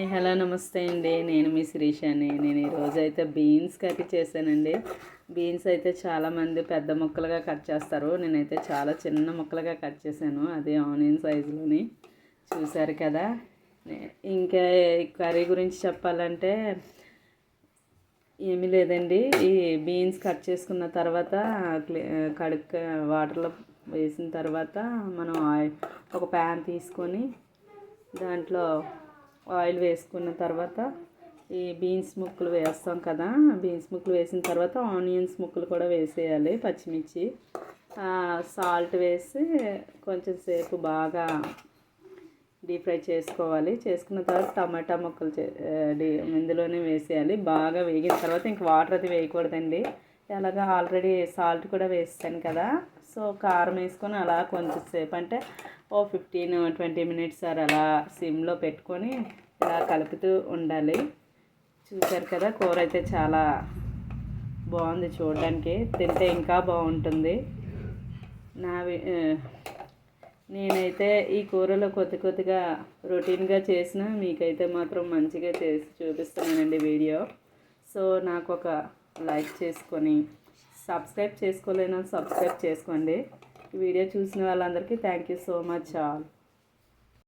Hello నమస్తే అండి. నేను మీ శిరీషాని. నేను ఈరోజు అయితే బీన్స్ కర్రీ చేశానండి. బీన్స్ అయితే చాలామంది పెద్ద ముక్కలుగా కట్ చేస్తారు. నేనైతే చాలా చిన్న ముక్కలుగా కట్ చేశాను. అదే ఆనియన్ సైజులోని. చూశారు కదా? ఇంకా కర్రీ గురించి చెప్పాలంటే ఏమీ లేదండి. ఈ బీన్స్ కట్ చేసుకున్న తర్వాత కడుక్క వాటర్లో వేసిన తర్వాత మనం ఆయిల్ ఒక ప్యాన్ తీసుకొని దాంట్లో ఆయిల్ వేసుకున్న తర్వాత ఈ బీన్స్ ముక్కలు వేస్తాం కదా బీన్స్ ముక్కలు వేసిన తర్వాత ఆనియన్స్ ముక్కలు కూడా వేసేయాలి పచ్చిమిర్చి. సాల్ట్ వేసి కొంచెం సేపు బాగా డీప్ ఫ్రై చేసుకోవాలి. చేసుకున్న తర్వాత టమాటా ముక్కలు చే- డీ ఇందులోనే వేసేయాలి. బాగా వేగిన తర్వాత ఇంక వాటర్ అది వేయకూడదండి. అలాగా ఆల్రెడీ సాల్ట్ కూడా వేస్తాను కదా. సో కారం వేసుకొని అలా కొంచెంసేపు అంటే ఓ ఫిఫ్టీన్ ట్వంటీ మినిట్స్ సార్ అలా సిమ్లో పెట్టుకొని ఇలా కలుపుతూ ఉండాలి. చూసారు కదా కూర అయితే చాలా బాగుంది చూడడానికి. తింటే ఇంకా బాగుంటుంది. నా వి- నేనైతే ఈ కూరలో కొద్ది కొద్దిగా రొటీన్గా చేసిన మీకైతే మాత్రం మంచిగా చేసి చూపిస్తున్నానండి వీడియో. సో నాకు ఒక లైక్ చేసుకొని సబ్స్క్రైబ్ చేసుకోలేనని సబ్స్క్రైబ్ చేసుకోండి. వీడియో చూసిన వాళ్ళందరికీ thank you so much all.